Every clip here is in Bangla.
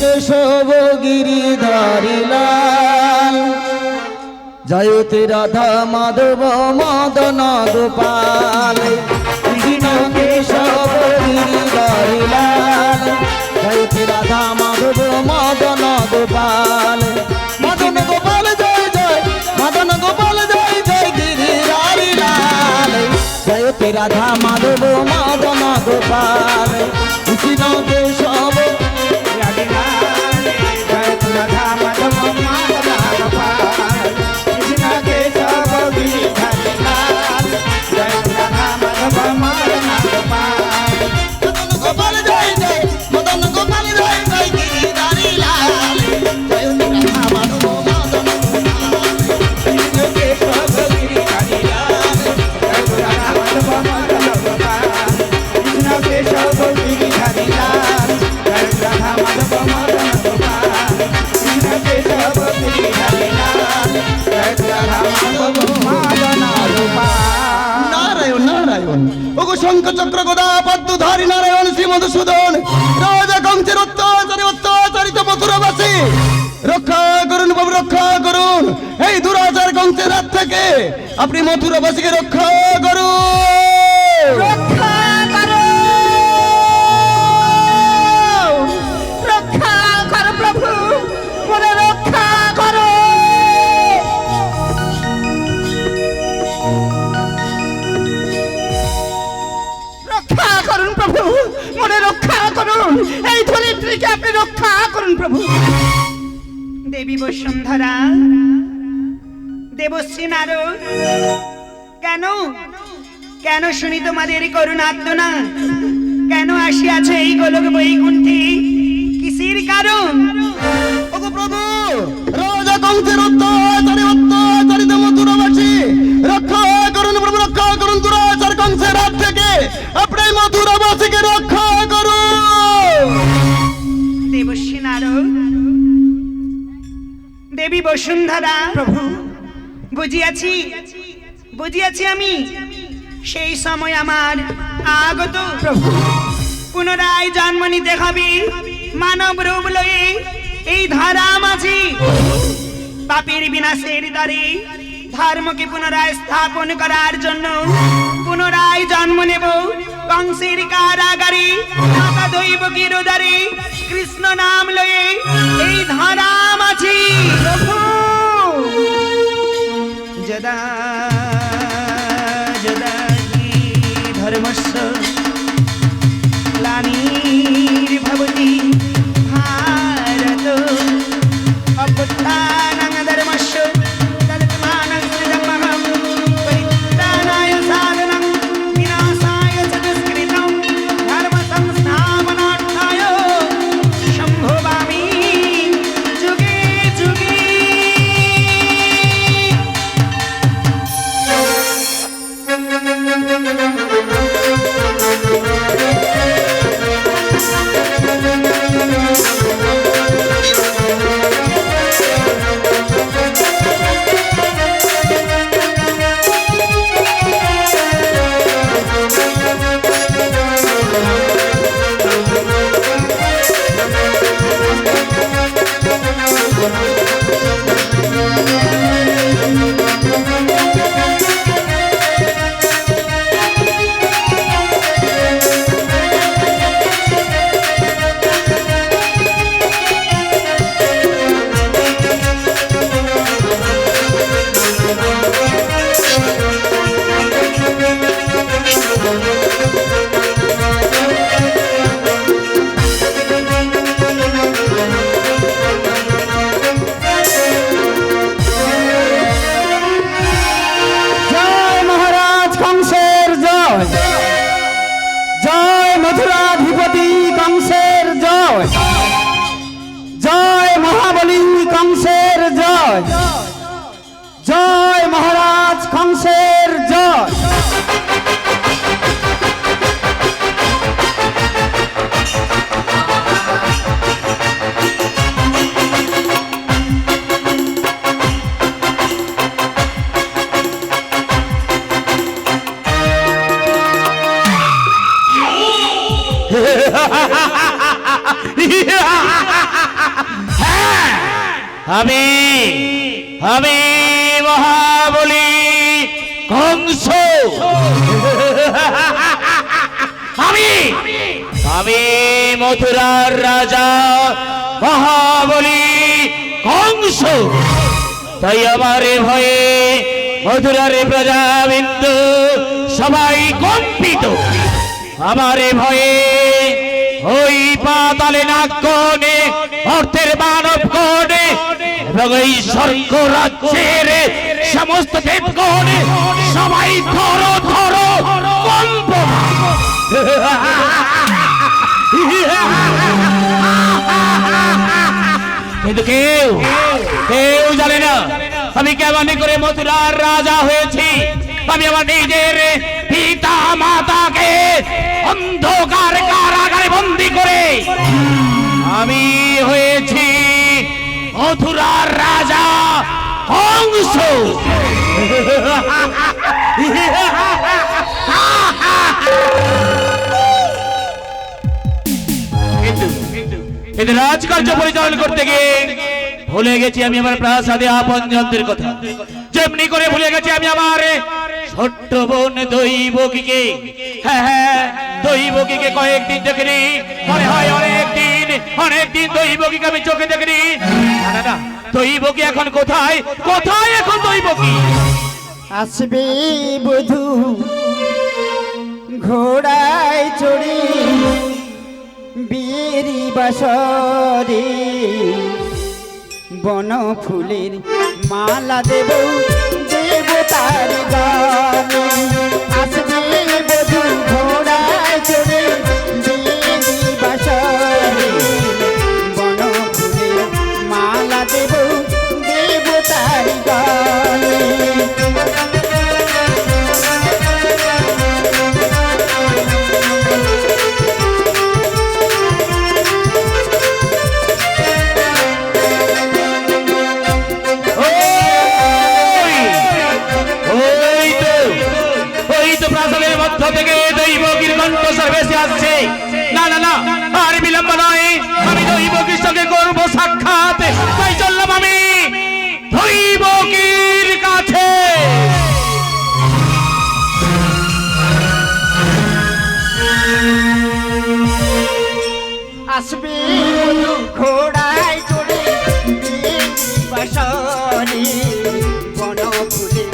কেশব গিরিধারী লাল। জয়তে রাধা মাধব মদন গোপাল। রাধা মাধব মদন গোপাল কৃষ্ণ কেশব মধুসূদন রাজা কংসের অত্যাচারে অত্যাচারিত মথুরাবাসী, রক্ষা করুন বাবু, রক্ষা করুন। এই দুরাচার কংসের হাত থেকে আপনি মথুরাবাসীকে রক্ষা করুন। ধরিত্রীকে আপনি রক্ষা করুন প্রভু। দেবী বসুন্ধরা দেবশ্রী নারদ কেন? কেন শুনি তোমাদের করুণাত্মনা কেন আসিয়াছে এই গোলক বৈকুণ্ঠে? কিসের কারণ? ওগো প্রভু রাজা কংসের অত্যাচারে অত্যাচারিত মথুরাবাসী রক্ষা করুন প্রভু রক্ষা করুন দুরাচার কংসের হাত থেকে। আপনি মথুরাবাসীকে দেবী বসুন্ধরা। প্রভু। বুঝিয়াছি বুঝিয়াছি আমি সেই সময় আমার আগত প্রভু। পুনরায় জন্ম নিতে হবে। মানব রূপ লয়ে এই ধারা মাঝি। পাপের বিনাশের দ্বারে ধর্মকে পুনরায় স্থাপন করার জন্য পুনরায় জন্ম নেব। কংসের কারাগারে দৈব কিরোদারে কৃষ্ণ নাম লয়ে এই ধারাম আছি। যদা যদা হি ধর্মস্য গ্লানির্ভবতি আমি আমি মহাবলী কংস আমি আমি মথুরার রাজা মহাবলী কংস তাই আমার ভয়ে মথুরার প্রজাবিন্দু সবাই কম্পিত। আমার ভয়ে ওই পাতালে নাক অর্থের এবং এই স্বর্গ রাজ্যের সমস্ত দেবগণে, সবাই ধরো ধরো কিন্তু কেউ কেউ জানে না আমি কেমন করে মথুরার রাজা হয়েছি। আমি আমার নিজের পিতা মাতাকে অন্ধকার কারাগারে বন্দি করে আমি হয়েছি মথুরার রাজা কিন্তু রাজকার্য পরিচালনা করতে গিয়ে ভুলে গেছি আমি আমার প্রাসাদে আপনজনদের কথা। যেমনি করে ভুলে গেছি আমি আমার ছোট্ট বোন দৈবকীকে। হ্যাঁ হ্যাঁ দৈবকীকে কয়েকদিন দেখিনি মনে হয় অনেকদিন অনেকদিন দৈবকীকে আমি চোখে দেখিনি। না না এখন কোথায়? কোথায় এখন দৈবকী আসবে বধু, ঘোড়ায় চড়ে বিয়েরি বাসরে। বন ফুলের মালা দেব দেব তার গানে। আসবে ঘোড়ায় চড়ে বাসরে বন ফুলে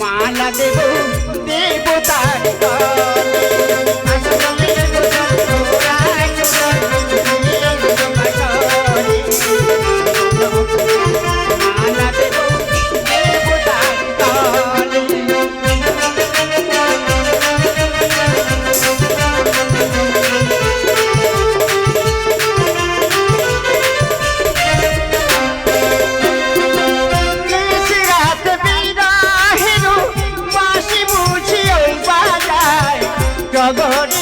মালা দেব দেব গগরি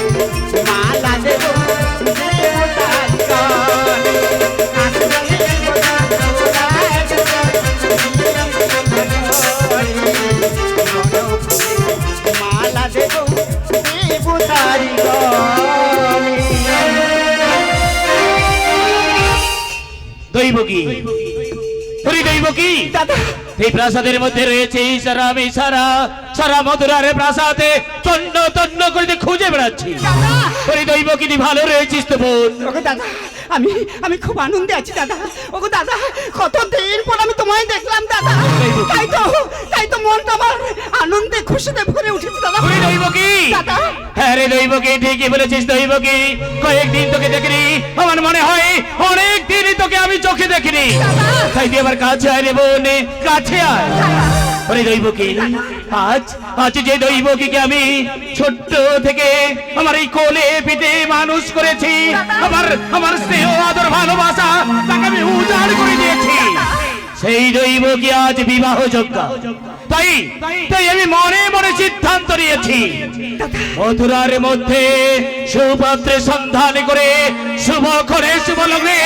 দৈবকী তোরই দৈবকী কি? এই প্রাসাদের মধ্যে রয়েছে ইশারা আমি সারা সারা মধুরার প্রাসাদে তন্ন তন্ন করে খুঁজে বেড়াচ্ছি। দাদা। দৈব কি? ভালো রয়েছিস তো বোন। দাদা। আমি আমি খুব আনন্দে আছি দাদা। ওগো দাদা কত দিন পর আমি তোমায় দেখলাম দাদা। তাই তো তাই তো মনটা আমার আনন্দে খুশিতে ভরে উঠেছে দাদা। দৈব কি দাদা। হ্যাঁ রে রইব কি ঠিকই বলেছিস দৈব কি কয়েকদিন তোকে দেখিনি আমার মনে হয় অনেক দিনই তোকে আমি চোখে দেখিনি। তাই দিয়ে আবার কাছে আয় রে বোন কাছে আয়। ওরে দৈবকী আজ আজ যে দৈবকীকে আমি ছোট্ট থেকে আমার এই কোলে পিঠে মানুষ করেছি, আমার আমার স্নেহ, আদর, ভালোবাসা তাকে আমি উজাড় করে দিয়েছি। সেই দৈবকী আজ বিবাহ যোগ্য তাই তাই আমি মনে মনে সিদ্ধান্ত নিয়েছি। মথুরার মধ্যে সুপাত্রের সন্ধান করে, শুভ করে, শুভ লগ্নে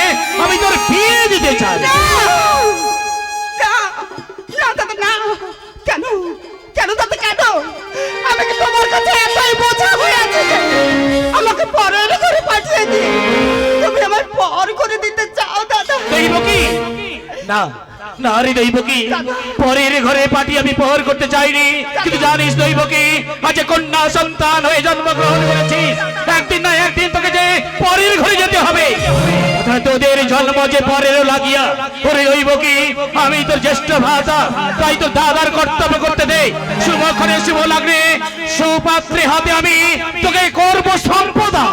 আমি তোর বিয়ে দিতে চাই। দাদা না কেন? কেন দাদা কেন? আমি কি তোমার কাছে এতই বোঝা হয়ে আছি আমাকে পরের ঘরে পাঠিয়ে দিই তুমি আমার পর করে দিতে চাও দাদা। দৈব কি? না। না রে দৈব কি পরের ঘরে পাটি আমি পহর করতে চাইনি। কিন্তু জানিস আজ কন্যা সন্তান হয়ে জন্মগ্রহণ একদিন না একদিন তোকে যে পরের ঘরে যেতে হবে। তোদের জন্ম যে পরেরও লাগিয়া, ওরে দৈব কি আমি তোর জ্যেষ্ঠ ভাতা, তাই তো দাদার কর্তব্য করতে দে শুভক্ষণে শুভ লাগলে, সুপাত্রে হাতে আমি তোকে করব সম্পদা।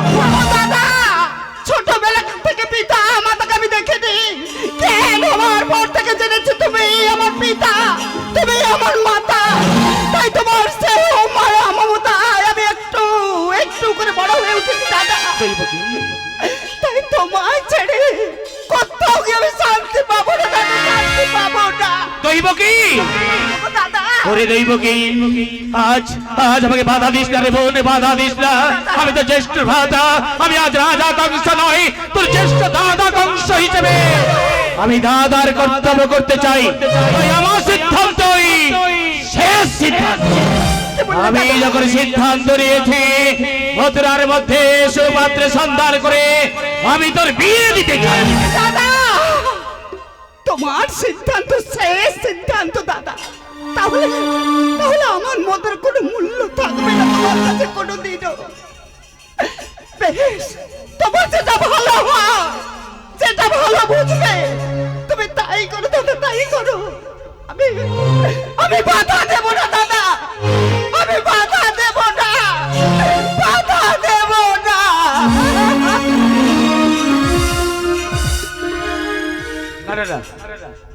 ছোটবেলা থেকে পিতা মাতাকে আমি দেখিনি কেন আমার পর থেকে জেনেছি তুমি আমার পিতা? তুমি আমার মাতা। তাই তোমার স্নেহ মায়া মমতায় আমি একটু একটু করে বড় হয়ে উঠেছি দাদা। তাই তোমায় ছেড়ে কোথাও গিয়ে আমি শান্তি পাবো না দাদা শান্তি পাবো না। দৈব কি? ওরে দৈব কি? আজ আজ আমাকে বাধা দিস না রে বোন বাধা দিস না। আমি তো জ্যেষ্ঠ ভাতা আমি আজ রাজা কংস আমি দাদার কর্তব্য করতে চাই। আমার সিদ্ধান্তই শেষ সিদ্ধান্ত। আমি যখন সিদ্ধান্ত নিয়েছি মথুরার মধ্যে সুপাত্রে সন্ধান করে আমি তোর বিয়ে দিতে চাই। দাদা তোমার সিদ্ধান্ত শেষ সিদ্ধান্ত দাদা। তাহলে তাহলে আমার মতের কোনো মূল্য থাকবে না তোমার কাছে কোনো দিনও। বেশ তোমার যেটা ভালো হয়। যেটা ভালো বুঝবে, তুমি তাই করো, দাদা, তাই করো। আমি আমি বাধা দেব না, দাদা। আমি বাধা দেব না, বাধা দেব না।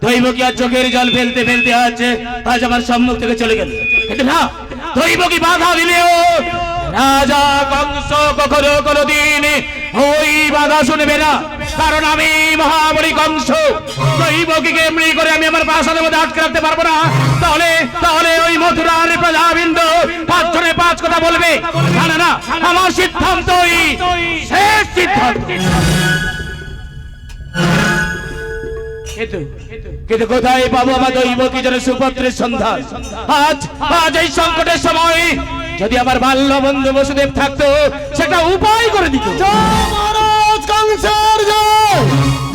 দৈব আর চোখের জল ফেলতে ফেলতে আছে আজ আমার সম্মুখ থেকে চলে গেল। কিন্তু না দৈব কি বাধা দিলেও রাজা কংস কখনো কোনো দিন ওই বাধা শুনবে না। কারণ আমি মহাবলী কংস দৈব কি এমনি করে আমি আমার প্রাসাদের মধ্যে আটকে রাখতে পারব না। তাহলে তাহলে ওই মথুরার প্রজাবৃন্দ পাঁচ জনে পাঁচ কথা বলবে। না না আমার সিদ্ধান্তই শেষ সিদ্ধান্ত। কিন্তু কোথায় পাবো আমার দৈব কি যেন সুপত্রের সন্ধান? আজ আজ এই সংকটের সময় যদি আমার বাল্য বন্ধু বসুদেব থাকতো, সেটা উপায় করে দিত। কংসের জয়।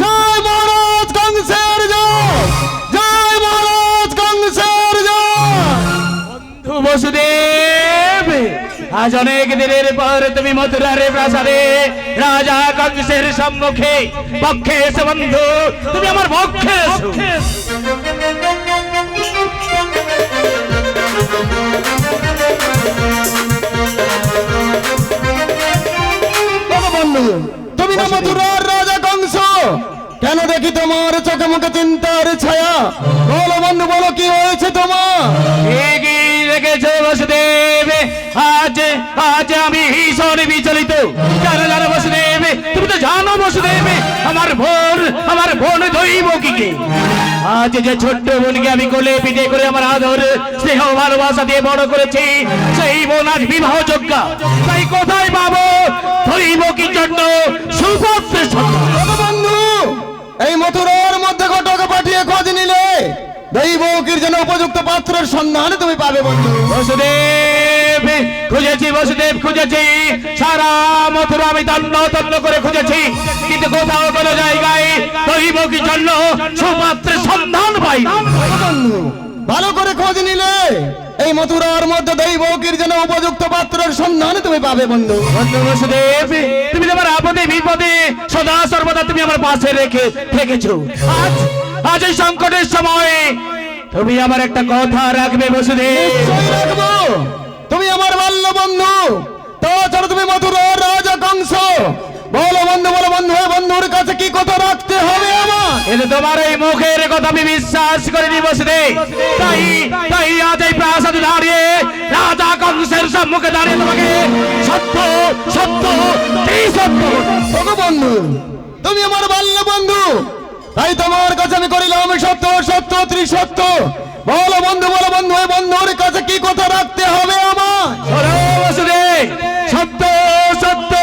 জয় মহারাজ কংসের জয়। জয় মহারাজ কংসের জয়। বন্ধু বসুদেব আজ অনেক দিনের পর তুমি মথুরার প্রাসাদে রাজা কংসের সম্মুখে পক্ষে এসে বন্ধু। তুমি আমার পক্ষে বন্ধু। তুমি না মধুরার রাজা কংস। কেন দেখি তোমার চোখে মুখে চিন্তার ছায়া? বলো বন্ধু বলো কি হয়েছে তোমার? রেখেছে বসুদেব। আজ আজ আমি ভীষণ বিচলিত। কেন জানো বসুদেব? জানো বসুদেব, আমার বোন আমার বোন দৈব কি কে? আজ যে ছোট্ট বোনকে আমি কোলে পিঠে করে আমার আদর, স্নেহ, ভালোবাসা দিয়ে বড় করেছি, সেই বোন আজ বিবাহ যোগ্য তাই কোথায় পাবো? দৈব কি জন্য? সুপত্রের সন্ধান বন্ধু, এই মথুরার মধ্যে ঘটকে পাঠিয়ে খোঁজ নিলে। দৈবকীর জন্য উপযুক্ত পাত্রের সন্ধান তুমি পাবে বন্ধু। বসুদেব খুঁজেছি বসুদেব খুঁজেছি। সারা মথুরা আমি তন্ন তন্ন করে খুঁজেছি। কিন্তু কোথাও কোনো জায়গায় দৈব কি জন্য সুমাত্রের সন্ধান পাই ভালো করে খোঁজ নিলে এই মথুরার মধ্যে দৈবকীর জন্য উপযুক্ত পাত্রের সন্ধান তুমি পাবে বন্ধু। বন্ধু বসুদেব তুমি তোমার আপদে বিপদে সদা সর্বদা তুমি আমার পাশে রেখে রেখেছো। আজ আজ এই সংকটের সময় তুমি আমার একটা কথা রাখবে বসুদেব। রাখব। তুমি আমার বাল্য বন্ধু। তাছাড়া তুমি মধুর রাজা কংস বলো বন্ধু বলো বন্ধু বন্ধুর কাছে কি কথা রাখতে হবে আমার? কিন্তু তোমার এই মুখের কথা আমি বিশ্বাস করিনি বসুদেব। তাই তাই আজ এই প্রাসাদে দাঁড়িয়ে রাজা কংসের সম্মুখে দাঁড়িয়ে তোমাকে সত্য সত্য এই সত্য বন্ধু তুমি আমার বাল্য বন্ধু। তাই তোমার কাছে আমি করিলাম সত্য সত্য ত্রিসত্য। বলো বন্ধু বলো বন্ধু এই বন্ধুর কাছে কি কথা রাখতে হবে আমার? সত্য সত্য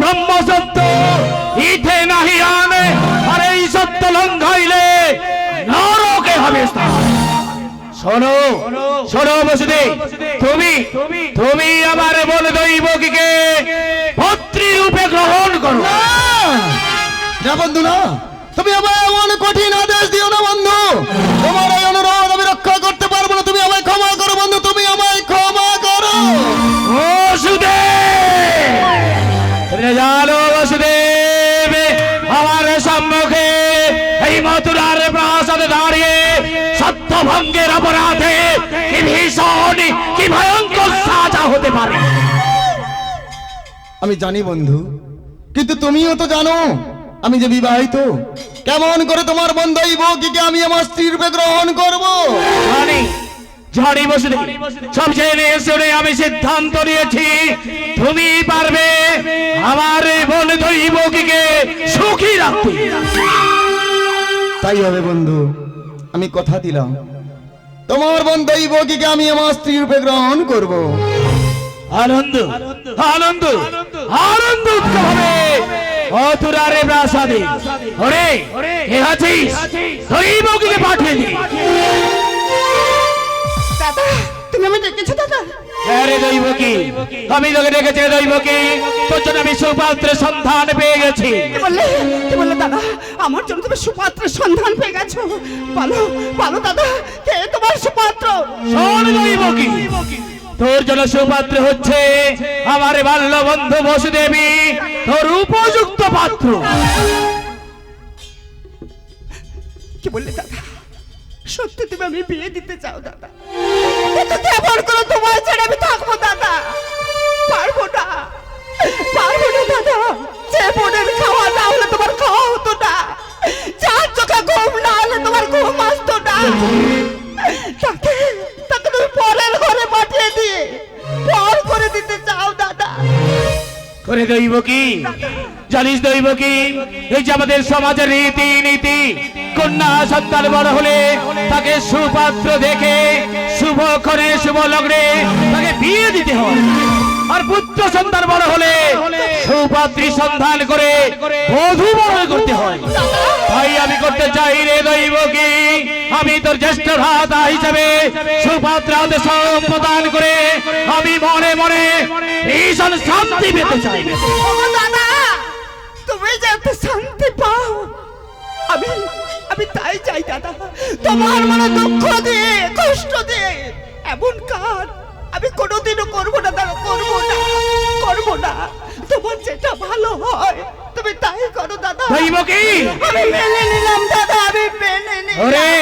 ব্রহ্ম সত্য। ইথে নাহি আনে আর এই সত্য লঙ্ঘাইলে নরকে হবে শোনো শোনো। বসুদেব। তুমি তুমি। আমার বল দৈবকীকে পত্রী রূপে গ্রহণ করো। না বন্ধু না। তুমি আমার এমন কঠিন আদেশ দিও না বন্ধু। তোমার এই অনুরোধ আমি রক্ষা করতে পারব না তুমি আমায় ক্ষমা করো বন্ধু তুমি আমায় ক্ষমা করো। জানো বসুদেব আমার সম্মুখে এই মথুরার প্রাসাদে দাঁড়িয়ে সত্যভঙ্গের অপরাধে কি ভীষণ কি ভয়ঙ্কর সাজা হতে পারে। আমি জানি বন্ধু কিন্তু তুমিও তো জানো আমি যে বিবাহিত কেমন করে তোমার বন্ধু এই বউকে আমি আমার স্ত্রী রূপে গ্রহণ করব? জানি বসুদেব সব জেনে শুনে আমি সিদ্ধান্ত নিয়েছি তুমি পারবে আমার এই বোন দৈবকীকে সুখী রাখতে। তাই হবে বন্ধু আমি কথা দিলাম। তোমার বন্ধু এই বউকে আমি আমার স্ত্রী রূপে গ্রহণ করব। আনন্দ। আনন্দ আনন্দ উৎসব হবে। মথুরারে প্রাসাদে ওরে কে আছিস দৈবকীকে পাঠিয়ে দি। দাদা তুমি আমি ডেকেছো দাদা? আরে দৈবকী আমি তোকে ডেকেছি দৈবকী। তোর জন্য আমি সুপাত্রের সন্ধান পেয়ে গেছি। কি বললে? কি বললে দাদা? আমার জন্য তুমি সুপাত্রের সন্ধান পেয়ে গেছো। বলো বলো দাদা কে তোমার সুপাত্র? শোন দৈবকী তোর জন্য সুপাত্র হচ্ছে আমার বাল্য বন্ধু বসুদেবী, তোর উপযুক্ত পাত্র। কি বললে দাদা? সত্যি তুমি আমি বিয়ে দিতে চাও, দাদা। কিন্তু কেমন করে তোমার ছেড়ে আমি থাকব, দাদা। পারব না। পারব না, দাদা। যে বোনের খাওয়া না হলে তোমার খাওয়া হতো না। চার চোখে ঘুম না হলে তোমার ঘুম আসতো না। তাকে দিতে চাও দাদা? করে দইব কি? জানিস দইব কি? এই যে আমাদের সমাজের রীতি নীতি কন্যা সন্তান বড় হলে তাকে সুপাত্র দেখে শুভ করে শুভ লগ্নে তাকে বিয়ে দিতে হয়। আর পুত্র সন্তান বড় হলে সুপাত্রী সন্ধান করে বধূ বরণ করতে হয়। তাই আমি করতে চাই রে দৈব কি? আমি তোর জ্যেষ্ঠ ভ্রাতা হিসেবে সুপাত্র হাতে সব প্রদান করে আমি মনে মনে ভীষণ শান্তি পেতে চাই। দাদা, তুমি যাতে শান্তি পাও, আমি আমি তাই চাই দাদা। তোমার মনে দুঃখ দিয়ে, কষ্ট দিয়ে, এমন কাজ আমি কোনোদিনও করব না, দাদা, করব না করব না। তোমার যেটা ভালো হয় তুমি তাই করো দাদা। ধরিব কি? আমি মেনে নিলাম দাদা আমি মেনে নিলাম। ওরে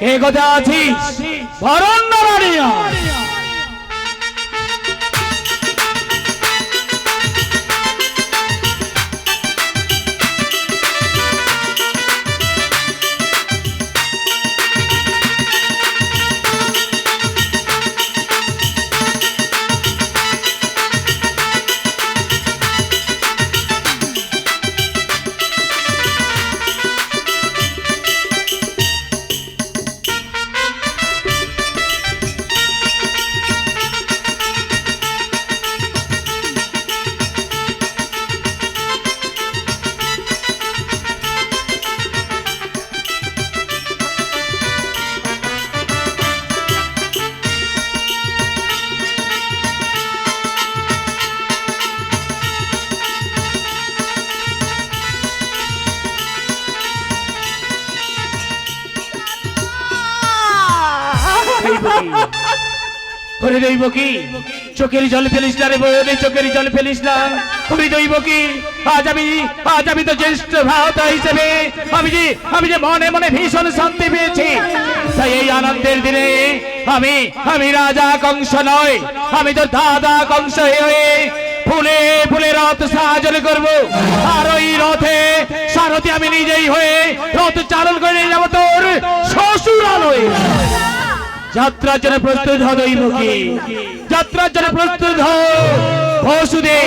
কে কথা আছিস? বরণ্য রানিয়া ওরে দৈব কি? চোখের জল ফেলিস না রে বোন চোখের জল ফেলিস না। তুমি দইব কি? আজ আমি আজ আমি তো জ্যেষ্ঠ ভাওতা হিসেবে, আমি যে আমি যে মনে মনে ভীষণ শান্তি পেয়েছি। তাই এই আনন্দের দিনে আমি আমি রাজা কংস নয় আমি তো দাদা কংস হয়ে ফুলে ফুলে রথ সাহায্য করব। আর ওই রথে, সারথি আমি নিজেই হয়ে রথ চালন করে যাব তোর শ্বশুরালয়। যাত্রার জন্য প্রস্তুত হ দৈবকী যাত্রার জন্য প্রস্তুত হোসুদে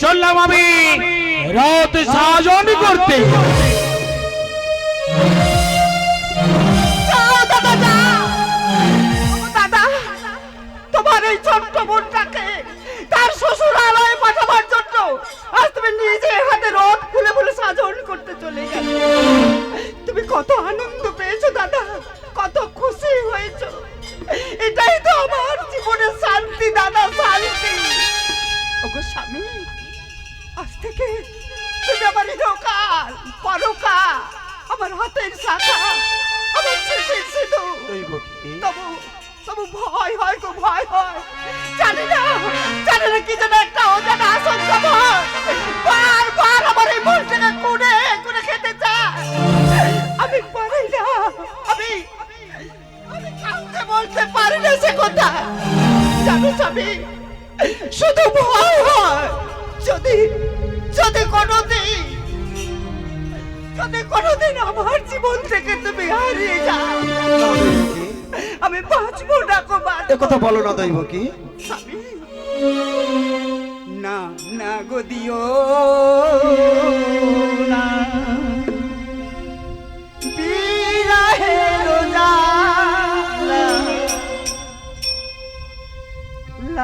চললাম আমি। রথ সাজন করতে। পারি না। আমি আমি কাউকে বলতে পারি না সে কথা। জানো স্বামী শুধু ভয় হয়। যদি যদি কোনোদিন যদি কোনোদিন আমার জীবন থেকে তুমি হারিয়ে যাও আমি বাঁচবো না গো এ কথা বলো না দৈব কি না না গো দিও।